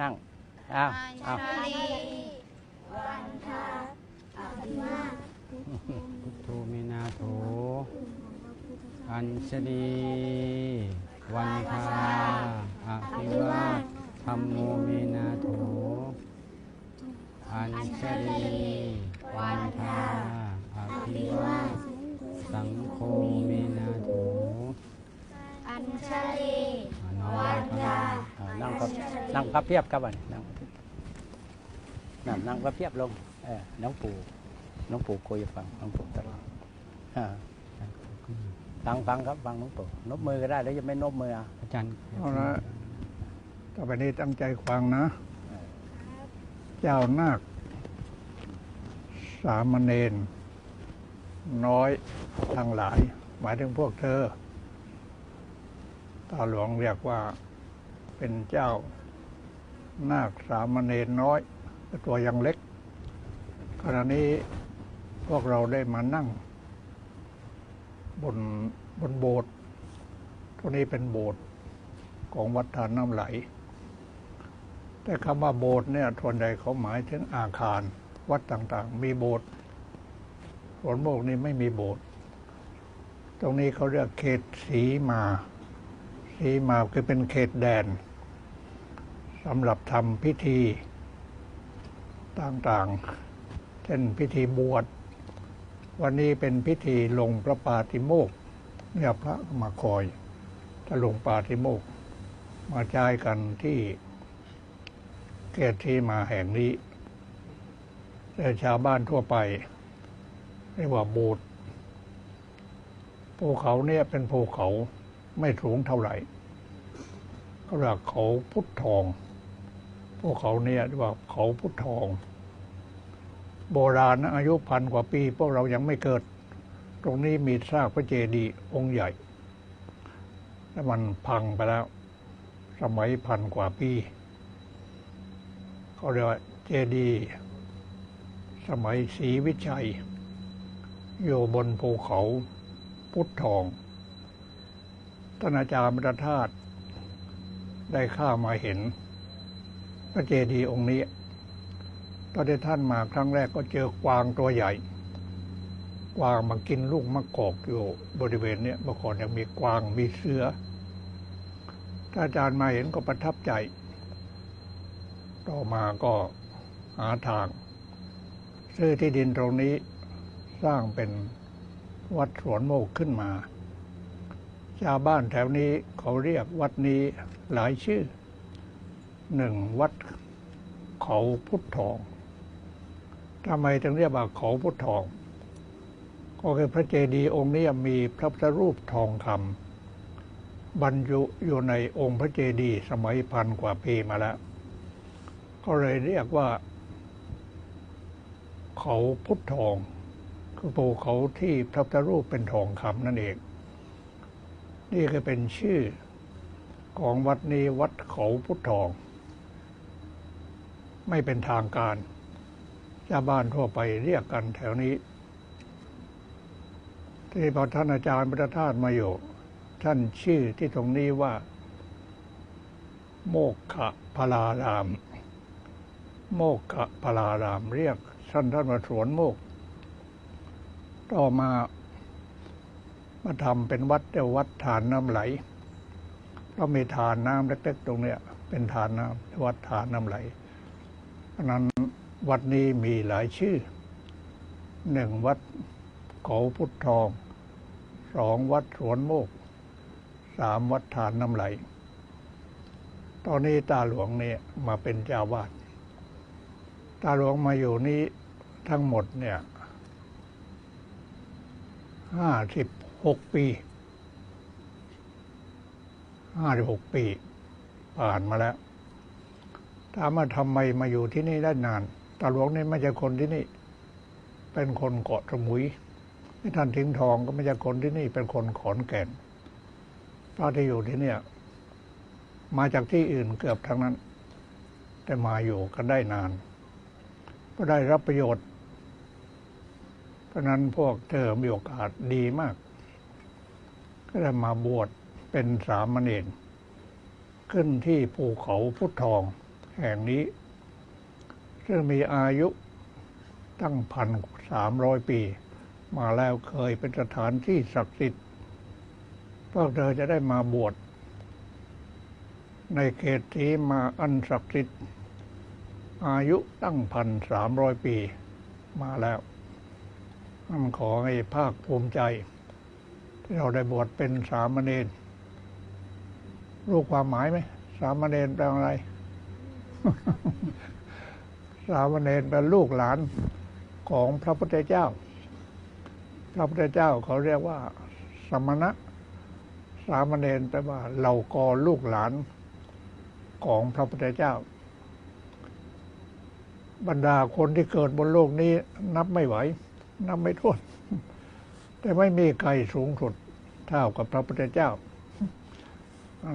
นั่งอ้าวอ้าววันทาอภิวาทพุทโธเมนาโถอัญชลีวันทาอภิวาทธรรมโมเมนาโถอัญชลีวันทา พับเพียบครับวันนั่งนั่งนั่งพับเพียบลงเออน้องปู่น้องปู่คุยฟังน้องปู่ตลอดฟังฟังครับฟังน้องปู่นบมือก็ได้แล้วจะไม่นบมืออะอาจารย์เอาละต่อไปนี้ตั้งใจฟังนะ เจ้านาคสามเณรน้อยทั้งหลาย หมายถึงพวกเธอตาหลวงเรียกว่าเป็นเจ้า นาคสามเณรน้อย ตัวยังเล็ก ขณะนี้พวกเราได้มานั่ง บนบนโบสถ์ตรงนี้เป็นโบสถ์ของวัดทานน้ำไหล แต่คำว่าโบสถ์เนี่ยส่วนใหญ่เขาหมายถึงอาคาร วัดต่างๆ มีโบสถ์สวนโมกนี่ไม่มีโบสถ์ตรงนี้เขาเรียกเขตสีมา สีมาคือเป็นเขตแดน สำหรับทำพิธีต่างๆ เช่นพิธีบวช วันนี้เป็นพิธีลงพระปาติโมกเนี่ยพระมาคอยถ้าลงปาติโมก มาจ่ายกันที่เกตที่มาแห่งนี้แต่ชาวบ้านทั่วไปเรียกว่าบูดภูเขาเนี่ยเป็นภูเขาไม่สูงเท่าไหร่ก็เรียกเขาพุทธทอง ภูเขาเนี่ยเรียกว่าเขาพุทธทอง โบราณนะอายุพันกว่าปี พวกเรายังไม่เกิด ตรงนี้มีซากพระเจดีย์องค์ใหญ่ แล้วมันพังไปแล้ว สมัยพันกว่าปีเขาเรียกว่าเจดีย์สมัยศรีวิชัย อยู่บนภูเขาพุทธทองท่านอาจารย์มรธาตุได้ข้ามาเห็น พระเจดีย์องค์นี้ ตอนที่ท่านมาครั้งแรกก็เจอกวางตัวใหญ่ กวางมากินลูกมะกอกอยู่บริเวณเนี้ยเมื่อก่อนยังมีกวางมีเสือถ้าอาจารย์มาเห็นก็ประทับใจ ต่อมาก็หาทาง ซื้อที่ดินตรงนี้สร้างเป็นวัดสวนโมกขึ้นมา ชาวบ้านแถวนี้เขาเรียกวัดนี้หลายชื่อ หนึ่งวัดเขาพุทธทองทำไมถึงเรียกว่าเขาพุทธทอง ก็คือพระเจดีย์องค์นี้มีพระพุทธรูปทองคำบรรจุอยู่ในองค์พระเจดีย์สมัยพันกว่าปีมาแล้ว ก็เลยเรียกว่า เขาพุทธทอง คือภูเขาที่พระพุทธรูปเป็นทองคำนั่นเอง นี่ก็เป็นชื่อของวัดนี้วัดเขาพุทธทอง ไม่เป็นทางการชาวบ้านทั่วไปเรียกกันแถวนี้ ที่พอท่านอาจารย์พระธาตุมาอยู่ ท่านชื่อที่ตรงนี้ว่า โมกขะพลาราม โมกขะพลาราม เรียกท่านท่านมาสวนโมก ต่อมามาทำเป็นวัดเดียววัดฐานน้ำไหลก็มีฐานน้ำเล็กๆตรงเนี้ย เป็นฐานน้ำวัดฐานน้ำไหล ราะนั้นวัดนี้มีหลายชื่อหนึ่งวัดเขาพุทธทองสองวัดสวนโมกสามวัดฐานน้ำไหล ตอนนี้ตาหลวงเนี่ยมาเป็นเจ้าวาด ตาหลวงมาอยู่นี้ทั้งหมดเนี่ยห้าสิบหกปีห้าสิบหกปี ผ่านมาแล้ว ถามว่าทำไมมาอยู่ที่นี่ได้นานตาหลวงนี่ไม่ใช่คนที่นี่ เป็นคนเกาะสมุยที่ท่านทิ้งทองก็ไม่ใช่คนที่นี่ เป็นคนขอนแก่นพระที่อยู่ที่เนี่ย มาจากที่อื่นเกือบทั้งนั้น แต่มาอยู่กันได้นาน ก็ได้รับประโยชน์ เพราะนั้นพวกเธอมีโอกาสดีมาก ก็ได้มาบวชเป็นสามเณรขึ้นที่ภูเขาพุทธทอง แห่งนี้ ซึ่งมีอายุตั้งพันสามร้อยปี มาแล้วเคยเป็นสถานที่ศักดิ์สิทธิ์พวกเธอจะได้มาบวชในเขตที่มาอันศักดิ์สิทธิ์อายุตั้งพันสามร้อยปีมาแล้วนั่นขอให้ภาคภูมิใจ ที่เราได้บวชเป็นสามเณรรู้ความหมายไหม สามเณรแปลว่าอะไร สามเณรเป็นลูกหลานของพระพุทธเจ้า พระพุทธเจ้าเขาเรียกว่า สมณะ สามเณรแปลว่าเหล่ากอลูกหลานของพระพุทธเจ้า บรรดาคนที่เกิดบนโลกนี้ นับไม่ไหว นับไม่ถ้วน แต่ไม่มีใครสูงสุดเท่ากับพระพุทธเจ้า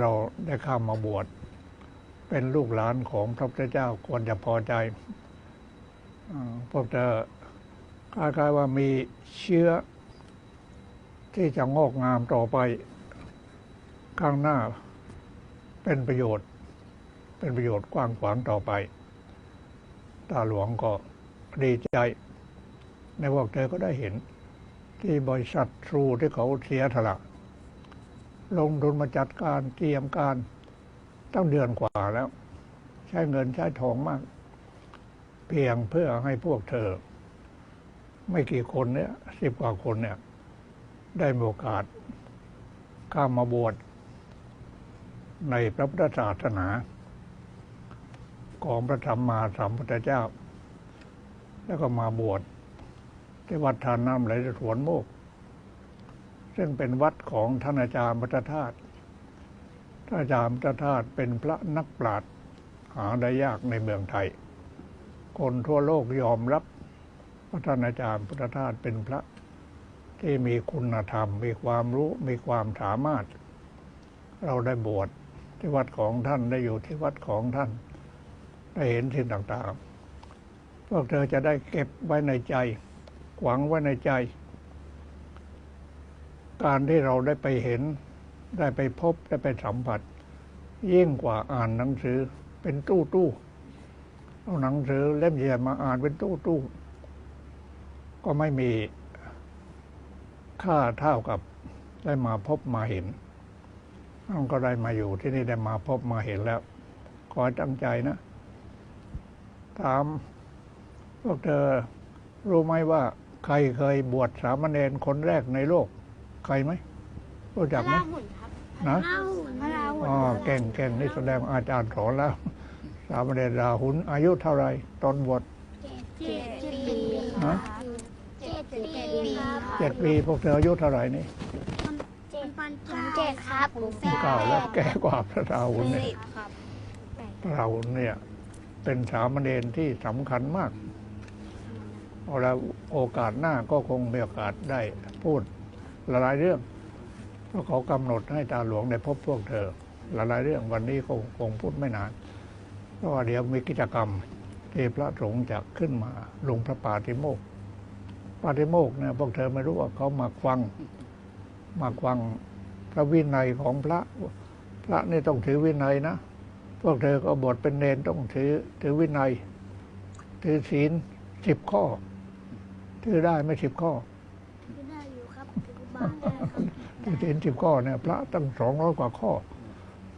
เราได้เข้ามาบวช เป็นลูกหลานของพระพุทธเจ้าควรจะพอใจอพวกเธอคล้ายๆว่ามีเชื้อ ที่จะงอกงามต่อไป ข้างหน้าเป็นประโยชน์ เป็นประโยชน์กว้างขวางต่อไป ตาหลวงก็ดีใจ ในพวกเธอก็ได้เห็น ที่บริษัททรูที่เขาเสียถละลงทุนมาจัดการเตรียมการ ตั้งเดือนกว่าแล้ว ใช้เงินใช้ทองมาก เพียงเพื่อให้พวกเธอ ไม่กี่คนเนี่ยสิบกว่าคนเนี่ย ได้มีโอกาสข้ามาบวชในพระพุทธศาสนา ของพระธรรมมาสัมพุทธเจ้า แล้วก็มาบวชที่วัดทานน้ำไหลสวนโมก ซึ่งเป็นวัดของท่านอาจารย์มัตธาตุ ท่านอาจารย์มัตธาตุเป็นพระนักปราชญ์หาได้ยากในเมืองไทย คนทั่วโลกยอมรับว่าท่านอาจารย์พุทธทาสเป็นพระที่มีคุณธรรม มีความรู้มีความสามารถ เราได้บวชที่วัดของท่านได้อยู่ที่วัดของท่าน ได้เห็นสิ่งต่างๆ พวกเธอจะได้เก็บไว้ในใจหวังไว้ในใจ การที่เราได้ไปเห็น ได้ไปพบได้ไปสัมผัส ยิ่งกว่าอ่านหนังสือเป็นตู้ตู้เอาหนังสือเล่มใหญ่มาอ่านเป็นตู้ตู้ก็ไม่มีค่าเท่ากับได้มาพบมาเห็นเราก็ได้มาอยู่ที่นี่ได้มาพบมาเห็นแล้ว ขอตั้งใจนะถามพวกเธอรู้ไหมว่า ใครเคยบวชสามเณรคนแรกในโลก ใครไหมรู้จักไหมหุ่ นครับนะพระหุ่นพระราหุ่นอ๋อเก่งเก่งนี่แสดงอาจารย์สอนแล้ว สามเณรราหุลอายุเท่าไหรตอนบวชเจ็ดปีฮะเจ็ดปีครับเจ็ดปีพวกเธออายุเท่าไหร่นี่เจ็ดปันเจ็ดครับผมแปดเก้าแล้วแก่กว่าพระราหุลเนี่ยสิบครับพระราหุลเนี่ย เป็นสามเณรที่สำคัญมากเอาละโอกาสหน้าก็คงมีโอกาสได้พูดหลายๆเรื่อง เพราะเขากำหนดให้ตาหลวงได้พบพวกเธอ หลายๆเรื่องวันนี้คงคงพูดไม่นานเพราะว่าเดี๋ยวมีกิจกรรมที่พระสงฆ์จะขึ้นมาลงพระปาติโมกปาติโมกเนี่ยพวกเธอไม่รู้ว่าเขามาฟังมาฟังพระวินัยของพระพระนี่ต้องถือวินัยนะพวกเธอก็บวชเป็นเนนต้องถือถือวินัย ถือศีลสิบข้อ ถือได้ไม่สิบข้อได้อยู่ครับถือบ้านได้ครับ ศีลสิบข้อเนี่ยพระตั้งสองร้อยกว่าข้อ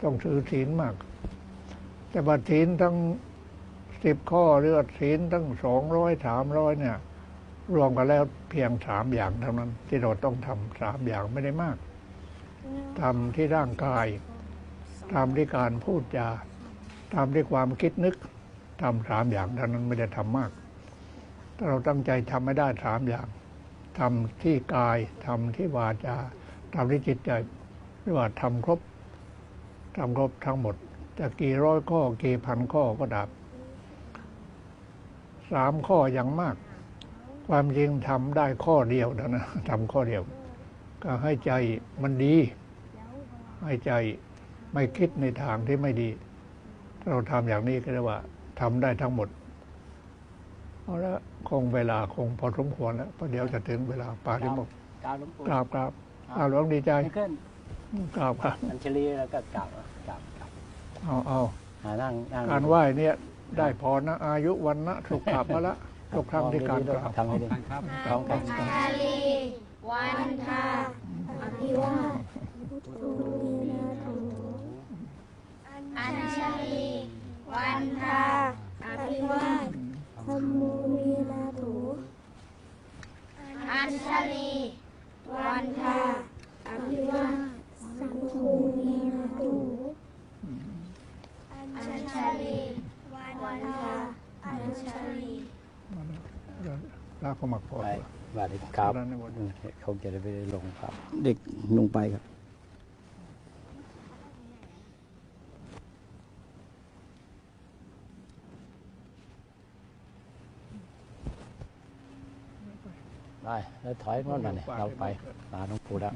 ต้องถือศีลมาก แต่บัดศีลทั้งสิบข้อหรือศีลทั้งสองร้อยสามร้อยเนี่ย รวมกันแล้วเพียงสามอย่างเท่านั้น ที่เราต้องทำสามอย่างไม่ได้มากทำที่ร่างกายทำที่การพูดจาทำที่ความคิดนึกทำสามอย่างเท่านั้นไม่ได้ทำมาก ถ้าเราตั้งใจทำไม่ได้สามอย่างทำที่กายทำที่วาจา ทำที่จิตใจเรียกว่าทำครบทำครบทั้งหมดจะกี่ร้อยข้อกี่พันข้อก็ดับสามข้ออย่างมาก ความจริงทำได้ข้อเดียวเท่านะทำข้อเดียว ก็ให้ใจมันดี ให้ใจไม่คิดในทางที่ไม่ดีเราทำอย่างนี้ก็เรียกว่าทำได้ทั้งหมดเอาละคงเวลาคงพอสมควรแล้วเพราะเดี๋ยวจะถึงเวลาปาฏิโมกข์กล่าวหลวงปู่กราบกราบ อ้าวหลวงดีใจไม่ขึ้นกราบครับอัญชลีแล้วก็กล่าวกล่าวกล่าวเอาเอาฮอ่านั่งนั่งการไหว้เนี่ย ได้พรนะ อายุวันนะสุขภาพละทุกครั้งที่การกล่าวทำให้ดีครับพร้อมกันชาลีวันทาอภิวาทพุทโธเวนะโถอัญชลีวันทาอภิวาทธรรมโมเวนะโถอัญชลี วันทาอภิวาทสังโฆเวนะโถอัญชลี วันทาอัญชลี ลาก็มักพอไปบาดครับนั่นนะบทอืมคงจะได้ไปลงครับ เด็กลงไปครับได้แล้วถอยโน่นน่ะเนี่ยเราไปตาหลวงปู่แล้ว